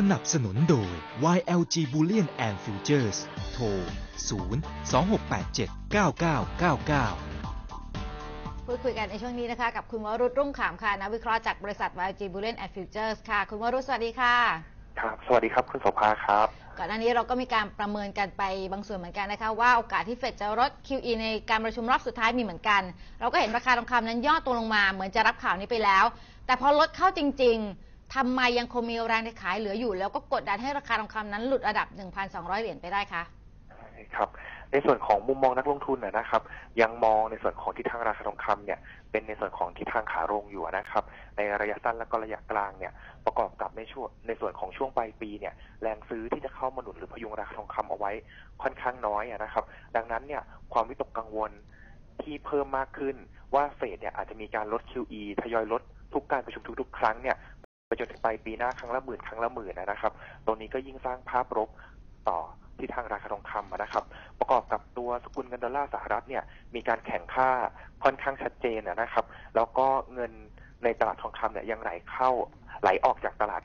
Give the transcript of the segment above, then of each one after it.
สนับสนุนโดย YLG Bullion and Futures โทร 0 2687 9999พูดคุยกันในช่วงนี้นะคะกับคุณวรุษรุ่งขามค่ะนักวิเคราะห์จากบริษัท YG Bullion and Futures ค่ะ คุณวรุษสวัสดีค่ะ ครับ สวัสดีครับ คุณโสภาครับ ก่อนหน้านี้เราก็มีการประเมินกันไปบางส่วนเหมือนกันนะคะ ว่าโอกาสที่เฟดจะลด QE ในการประชุมรอบสุดท้ายมีเหมือนกัน เราก็เห็นราคาทองคำนั้นย่อตัวลงมาเหมือนจะรับข่าวนี้ไปแล้ว แต่พอลดเข้าจริง ๆ ทำไมยังคงมีแรงขายเหลืออยู่ แล้วก็กดดันให้ราคาทองคำนั้นหลุดระดับ 1,200 เหรียญไปได้คะครับในส่วนของมุมมองนักลงทุนนะนะครับ ยังมองในส่วนของทิศทางราคาทองคำเนี่ยเป็นในส่วนของทิศทางขาลงอยู่นะครับ ในระยะสั้นและก็ระยะกลางเนี่ยประกอบกับในช่วงในส่วนของช่วงปลายปีเนี่ยแรงซื้อที่จะเข้ามาหนุนหรือพยุงราคาทองคำเอาไว้ค่อนข้างน้อยนะครับ ดังนั้นเนี่ยความวิตกกังวลที่เพิ่มมากขึ้นว่าเฟดเนี่ยอาจจะมีการลด QE ทยอยลดทุกการประชุมทุกๆ ครั้งเนี่ย จนถึงปลายปีหน้าครั้งละหมื่นครั้งละหมื่นนะครับ ตรงนี้ก็ยิ่งสร้างภาพลบต่อที่ทางราคาทองคำนะครับ ประกอบกับตัวสกุลเงินดอลลาร์สหรัฐเนี่ยมีการแข่งค่าค่อนข้างชัดเจนนะครับ แล้วก็เงินในตลาดทองคำเนี่ยยังไหลเข้าไหลออกจากตลาด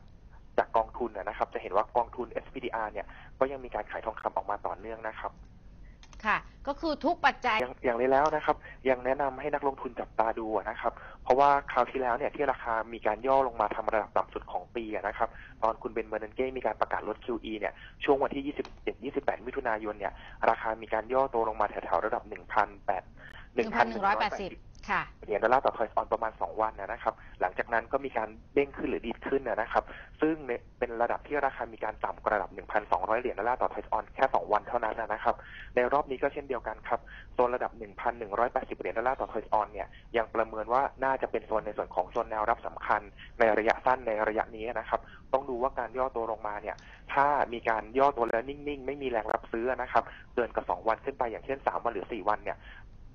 จากกองทุนนะครับ จะเห็นว่ากองทุน SPDR เนี่ยก็ยังมีการขายทองคำออกมาต่อเนื่องนะครับ ค่ะ ก็คือทุกปัจจัย อย่างอย่างนี้แล้วนะครับ ยังแนะนำให้นักลงทุนจับตาดูอะนะครับ เพราะว่าคราวที่แล้วเนี่ยที่ราคามีการย่อลงมาทำระดับต่ำสุดของปีอะนะครับ ตอนคุณเบนเบอร์นันเก้มีการประกาศลด QE เนี่ยช่วงวันที่ 27 28 มิถุนายนเนี่ยราคามีการย่อตัวลงมาแถวๆระดับ 1,800 1,180ค่ะ เหรียญดอลลาร์ต่อทอยออนประมาณ 2 วันนะครับ หลังจากนั้นก็มีการเด้งขึ้นหรือดีดขึ้นนะครับ ซึ่งเป็นระดับที่ราคามีการต่ำกว่าระดับ 1,200 เหรียญดอลลาร์ต่อทอยออนแค่ 2 วันเท่านั้นนะครับ ในรอบนี้ก็เช่นเดียวกันครับ โซนระดับ 1,180 เหรียญดอลลาร์ต่อทอยออนเนี่ย ยังประเมินว่าน่าจะเป็นโซนในส่วนของโซนแนวรับสำคัญ ในระยะสั้นในระยะนี้นะครับ ต้องดูว่าการย่อตัวลงมาเนี่ย ถ้ามีการย่อตัวแล้วนิ่งๆ ไม่มีแรงรับซื้อนะครับ เกินกว่า 2 วันขึ้นไปอย่างเช่น 3 วันหรือ 4 วันเนี่ย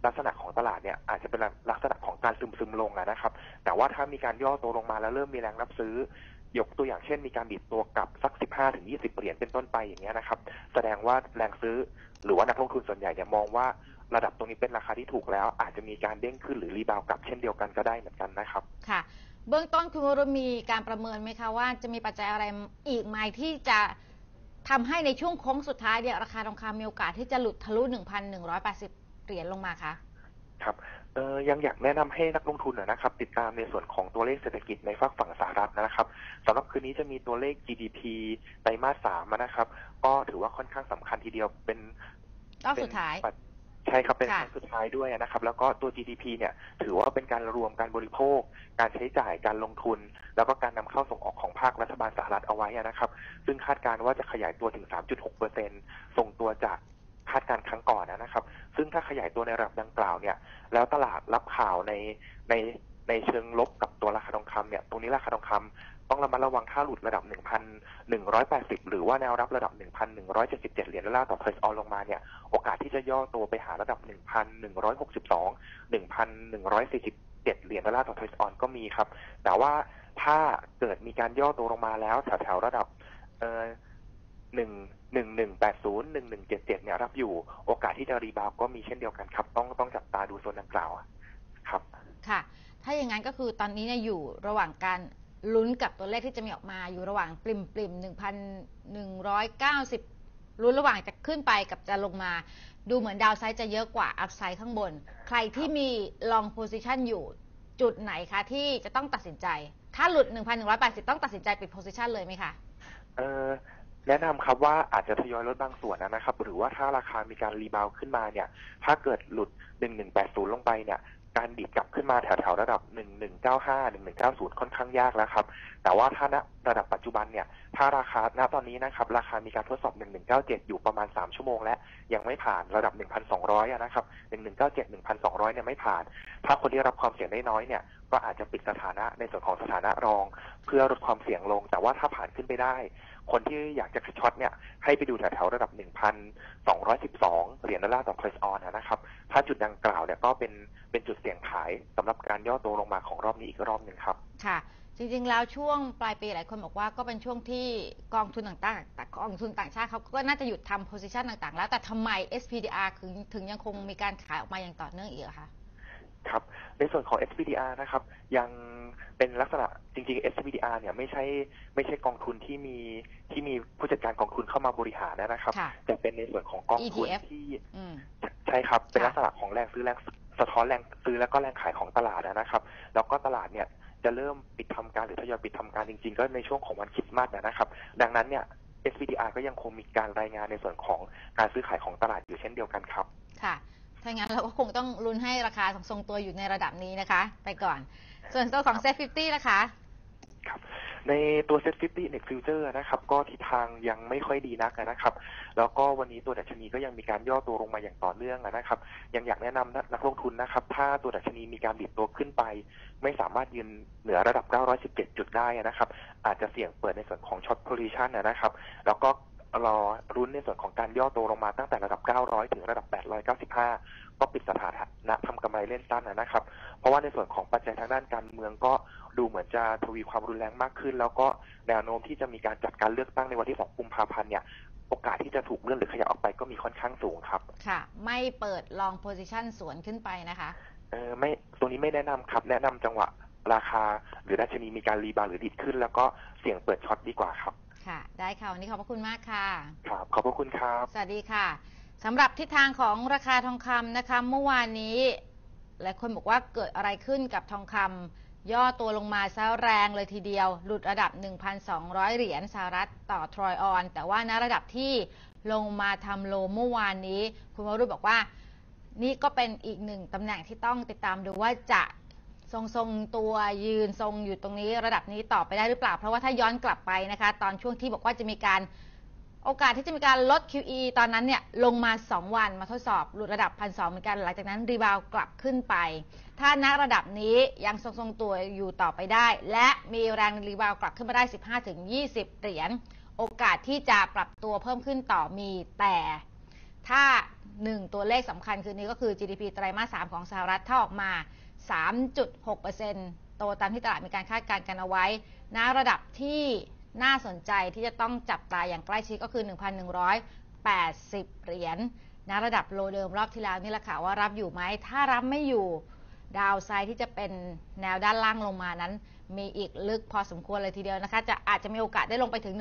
ลักษณะของตลาดเนี่ยอาจจะเป็นลักษณะของการซึมซึมลงนะครับ แต่ว่าถ้ามีการย่อตัวลงมาแล้วเริ่มมีแรงรับซื้อยกตัวอย่างเช่นมีการดิดตัวกลับสัก 15ถึง20 เหรียญเป็นต้นไปอย่างเงี้ยนะครับ แสดงว่าแรงซื้อหรือว่านักลงทุนส่วนใหญ่เนี่ยมองว่าระดับตรงนี้เป็นราคาที่ถูกแล้ว อาจจะมีการเด้งขึ้นหรือรีบาวกลับเช่นเดียวกันก็ได้เหมือนกันนะครับ ค่ะ เบื้องต้นคุณวรมีการประเมินไหมคะว่าจะมีปัจจัยอะไรอีกไหมที่จะทำให้ในช่วงโค้งสุดท้ายเนี่ยราคาทองคำมีโอกาสที่จะหลุดทะลุ 1,180 เหรียญลงมาคะครับเอ่อยังอยากแนะนำให้นักลงทุนนะนะครับ ติดตามในส่วนของตัวเลขเศรษฐกิจในฝั่งฝั่งสหรัฐนะครับสำหรับคืนนี้จะมีตัวเลข GDP ไตรมาสสามนะครับ ก็ถือว่าค่อนข้างสำคัญทีเดียวเป็นรอบสุดท้ายเป็นปัจใช่ครับเป็นค่ะครั้งสุดท้ายด้วยนะครับ แล้วก็ตัว GDP เนี่ย ถือว่าเป็นการรวมการบริโภค การใช้จ่ายการลงทุน แล้วก็การนำเข้าส่งออกของภาครัฐบาลสหรัฐเอาไว้นะครับ ซึ่งคาดการณ์ว่าจะขยายตัวถึง 3.6เปอร์เซ็นส่งตัวจากคาดการณ์ครั้งก่อนนะครับ ซึ่งถ้าขยายตัวในระดับดังกล่าวเนี่ย แล้วตลาดรับข่าวในในในเชิงลบกับตัวราคาทองคำเนี่ย ตรงนี้ราคาทองคำต้องระมัดระวังถ้าหลุดระดับ 1,180 หรือว่าแนวรับระดับ 1,177 เหรียญดอลลาร์ต่อเพรสออนลงมาเนี่ย โอกาสที่จะย่อตัวไปหาระดับ 1,162 1,147 เหรียญดอลลาร์ต่อเพรสออนก็มีครับ แต่ว่าถ้าเกิดมีการย่อตัวลงมาแล้วแถวๆระดับเอ่อ หนึ่งหนึ่งหนึ่งแปดศูนย์หนึ่งหนึ่งเจ็ดเจ็ดเนี่ยรับอยู่โอกาสที่จะรีบาวด์ก็มีเช่นเดียวกันครับ ต้องต้องจับตาดูโซนดังกล่าวครับ ค่ะ ถ้าอย่างนั้นก็คือตอนนี้เนี่ยอยู่ระหว่างการลุ้นกับตัวเลขที่จะมีออกมาอยู่ระหว่างปริมปริมหนึ่งพันหนึ่งร้อยเก้าสิบลุ้นระหว่างจะขึ้นไปกับจะลงมา ดูเหมือนดาวไซด์จะเยอะกว่าอัพไซด์ข้างบน ใครที่มีลองโพซิชันอยู่จุดไหนคะที่จะต้องตัดสินใจ ถ้าหลุด 1,180 ต้องตัดสินใจปิดโพซิชันเลยไหมคะ เอ่อ แนะนำครับว่าอาจจะทยอยลดบางส่วนนะครับ หรือว่าถ้าราคามีการรีบาวขึ้นมาเนี่ย ถ้าเกิดหลุด 1180 ลงไปเนี่ย การดีดกลับขึ้นมาแถวๆระดับ 1195 1190 ค่อนข้างยากแล้วครับ แต่ว่าถ้าณระดับปัจจุบันเนี่ย ถ้าราคา ณ ตอนนี้นะครับ ราคามีการทดสอบ 1197 อยู่ประมาณ 3 ชั่วโมงและยังไม่ผ่านระดับ 1,200นะครับ 1197 1,200 เนี่ยไม่ผ่าน ถ้าคนที่รับความเสี่ยงได้น้อยเนี่ย ก็อาจจะปิดสถานะในส่วนของสถานะรอง เพื่อลดความเสี่ยงลง แต่ว่าถ้าผ่านขึ้นไปได้ คนที่อยากจะช็อตเนี่ย ให้ไปดูแถวๆระดับ 1,212 เหรียญดอลลาร์ต่อเพรสออนนะครับ ถ้าจุดดังกล่าวเนี่ยก็เป็นเป็นจุดเสี่ยงขายสำหรับการย่อตัวลงมาของรอบนี้อีกรอบหนึ่งครับ ค่ะ จริงๆ แล้วช่วงปลายปีหลายคนบอกว่าก็เป็นช่วงที่กองทุนต่างๆแต่กองทุนต่างชาติเขาก็น่าจะหยุดทำ position ต่างๆ แล้วแต่ทำไม SPDR ถึงถึงยังคงมีการขายออกมาอย่างต่อเนื่องอีกอะคะครับในส่วนของ SPDR นะครับ ยังเป็นลักษณะจริงๆ SPDR เนี่ยไม่ใช่ไม่ใช่กองทุนที่มีที่มีผู้จัดการกองทุนเข้ามาบริหารนะครับค่ะแต่เป็นในส่วนของกองทุน ETF ที่อืมใช่ครับ เป็นค่ะลักษณะของแรงซื้อแรงสะท้อนแรงซื้อแล้วก็แรงขายของตลาดนะครับ แล้วก็ตลาดเนี่ยจะเริ่มปิดทำการหรือทยอยปิดทำการจริง ๆ ก็ในช่วงของวันคริสต์มาสนะครับ ดังนั้นเนี่ย SPDR ก็ยังคงมีการรายงานในส่วนของการซื้อขายของตลาดอยู่เช่นเดียวกันครับ ค่ะ ถ้างั้นเราก็คงต้องลุ้นให้ราคาทรงตัวอยู่ในระดับนี้นะคะ ไปก่อน ส่วนตัวของเซฟฟิตี้นะคะ ครับ ในตัวเซ็ตฟิฟตี้เน็ตฟิวเจอร์นะครับก็ทิศทางยังไม่ค่อยดีนักนะครับ แล้วก็วันนี้ตัวดัชนีก็ยังมีการย่อตัวลงมาอย่างต่อเนื่องนะครับ ยังอยากแนะนำนักลงทุนนะครับ ถ้าตัวดัชนีมีการดิดตัวขึ้นไป ไม่สามารถยืนเหนือระดับ 917 จุดได้นะครับ อาจจะเสี่ยงเปิดในส่วนของช็อตโพซิชันนะครับ แล้วก็รอรุ้นในส่วนของการย่อตัวลงมาตั้งแต่ระดับ 900 ถึงระดับ 895 ก็ปิดสถานะทำกำไรเล่นสั้นนะครับ เพราะว่าในส่วนของปัจจัยทางด้านการเมืองก็ ดูเหมือนจะทวีความรุนแรงมากขึ้น แล้วก็แนวโน้มที่จะมีการจัดการเลือกตั้งในวันที่ 2 กุมภาพันธ์เนี่ยโอกาสที่จะถูกเลื่อนหรือขยับออกไปก็มีค่อนข้างสูงครับ ค่ะ ไม่เปิดลองโพซิชันสวนขึ้นไปนะคะเออไม่ตรงนี้ไม่แนะนำครับ แนะนำจังหวะราคา หรือดัชนีมีการรีบาวด์หรือดิดขึ้น แล้วก็เสี่ยงเปิดช็อตดีกว่าครับ ค่ะ ได้ค่ะวันนี้ขอบพระคุณมากค่ะครับขอบพระคุณครับ สวัสดีค่ะสำหรับทิศทางของราคาทองคำนะคะ เมื่อวานนี้หลายคนบอกว่าเกิดอะไรขึ้นกับทองคำ ย่อตัวลงมาซะแรงเลยทีเดียว หลุดระดับ 1,200 เหรียญสหรัฐต่อทรอยออน แต่ว่าณระดับที่ลงมาทำโลเมื่อวานนี้ คุณวรุษบอกว่า นี่ก็เป็นอีกหนึ่งตำแหน่งที่ต้องติดตามดูว่าจะทรงทรงตัวยืนทรงอยู่ตรงนี้ ระดับนี้ต่อไปได้หรือเปล่า เพราะว่าถ้าย้อนกลับไปนะคะ ตอนช่วงที่บอกว่าจะมีการ โอกาสที่จะมีการลด QE ตอนนั้นเนี่ยลงมา 2 วันมาทดสอบหลุดระดับ1,200เหมือนกัน หลังจากนั้นรีบาวกลับขึ้นไป ถ้าณระดับนี้ยังทรงๆตัวอยู่ต่อไปได้ และมีแรงรีบาวกลับขึ้นมาได้ 15-20 เหรียญโอกาสที่จะปรับตัวเพิ่มขึ้นต่อมีแต่ถ้า 1 ตัวเลขสำคัญคือนี้ก็คือ GDP ไตรมาส 3 ของสหรัฐถ้าออกมา 3.6%โตตามที่ตลาดมีการคาดการณ์กันเอาไว้ณระดับที่ น่าสนใจที่จะต้องจับตาอย่างใกล้ชิดก็คือ 1,180 เหรียญณระดับโลเดิมรอบที่แล้วนี่แหละค่ะว่ารับอยู่ไหม ถ้ารับไม่อยู่ดาวไซด์ที่จะเป็นแนวด้านล่างลงมานั้น มีอีกลึกพอสมควรเลยทีเดียวนะคะ จะอาจจะมีโอกาสได้ลงไปถึง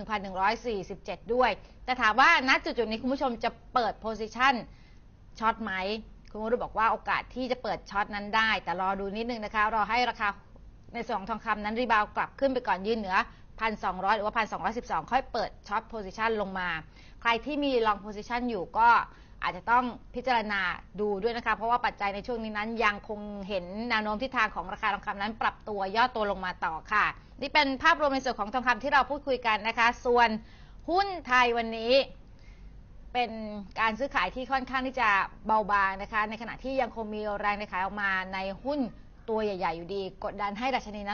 1,147 ด้วย แต่ถามว่าณจุดๆนี้คุณผู้ชมจะเปิดโพซิชันช็อตไหม คุณวรุบอกว่าโอกาสที่จะเปิดช็อตนั้นได้ แต่รอดูนิดนึงนะคะ รอให้ราคาในส่วนของทองคำนั้นรีบาวกลับขึ้นไปก่อนยืนเหนือ 1,200 หรือว่า 1,212 ค่อยเปิดช็อตโพซิชันลงมา ใครที่มีลองโพซิชันอยู่ก็อาจจะต้องพิจารณาดูด้วยนะคะ เพราะว่าปัจจัยในช่วงนี้นั้นยังคงเห็นแนวโน้มทิศทางของราคาทองคำนั้นปรับตัวย่อตัวลงมาต่อค่ะ นี่เป็นภาพรวมในส่วนของทองคำที่เราพูดคุยกันนะคะ ส่วนหุ้นไทยวันนี้เป็นการซื้อขายที่ค่อนข้างที่จะเบาบางนะคะ ในขณะที่ยังคงมีแรงในขายออกมาในหุ้นตัวใหญ่ ๆ อยู่ดี กดดันให้ดัชนีนั้น